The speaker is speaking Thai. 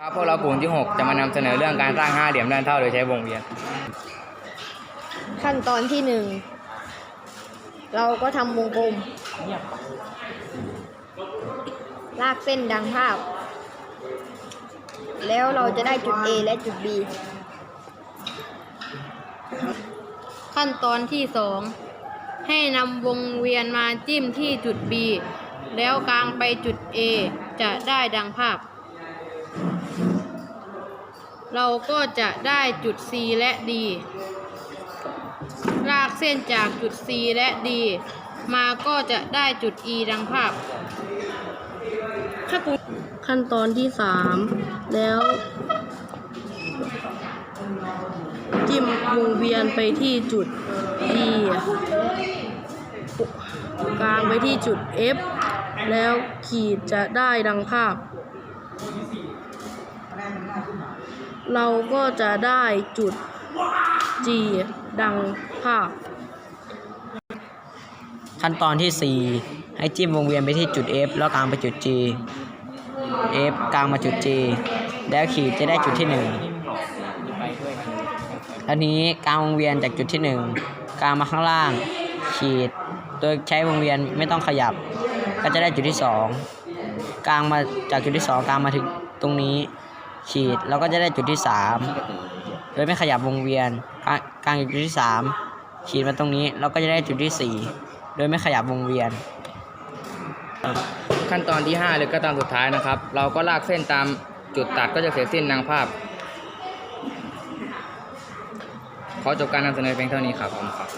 ครับพวกเรากลุ่มที่ 6 จะมานำเสนอเรื่องการสร้างห้าเหลี่ยมด้านเท่าโดยใช้วงเวียน ขั้นตอนที่หนึ่งเราก็ทำวงกลม ลากเส้นดังภาพ แล้วเราจะได้จุด A และจุด B ขั้นตอนที่สองให้นำวงเวียนมาจิ้มที่จุด B แล้วกลางไปจุด A จะได้ดังภาพ เราก็จะได้จุด C และ D ลากเส้นจากจุด C และ D มาก็จะได้จุด E ดังภาพขั้นตอนที่สามแล้ว จิ้มวงเวียนไปที่จุด E กลางไปที่จุด F แล้วขีดจะได้ดังภาพ เราก็จะได้จุด G ดังภาพ ขั้นตอนที่ 4 ให้จิ้มวงเวียนไปที่จุด F แล้วกลางไปจุด G F กลางมาจุด G แล้วขีดจะได้จุดที่1ทีนี้กลางวงเวียนจากจุดที่ 1 กลางมาข้างล่าง ขีด โดยใช้วงเวียนไม่ต้องขยับ ก็จะได้จุดที่ 2 กลางมาจากจุดที่ 2 กลางมาถึงตรงนี้ ขีดแล้วก็จะได้จุดที่3โดยไม่ขยับวงเวียนกลางจุดที่3ขีดมาตรงนี้เราก็จะได้จุดที่4โดยไม่ขยับวงเวียน ขั้นตอนที่5หรือก็ตอนสุดท้ายนะครับ เราก็ลากเส้นตามจุดตัดก็จะเสร็จสิ้นดังภาพขอจบการนำเสนอเพียงเท่านี้ครับผมครับ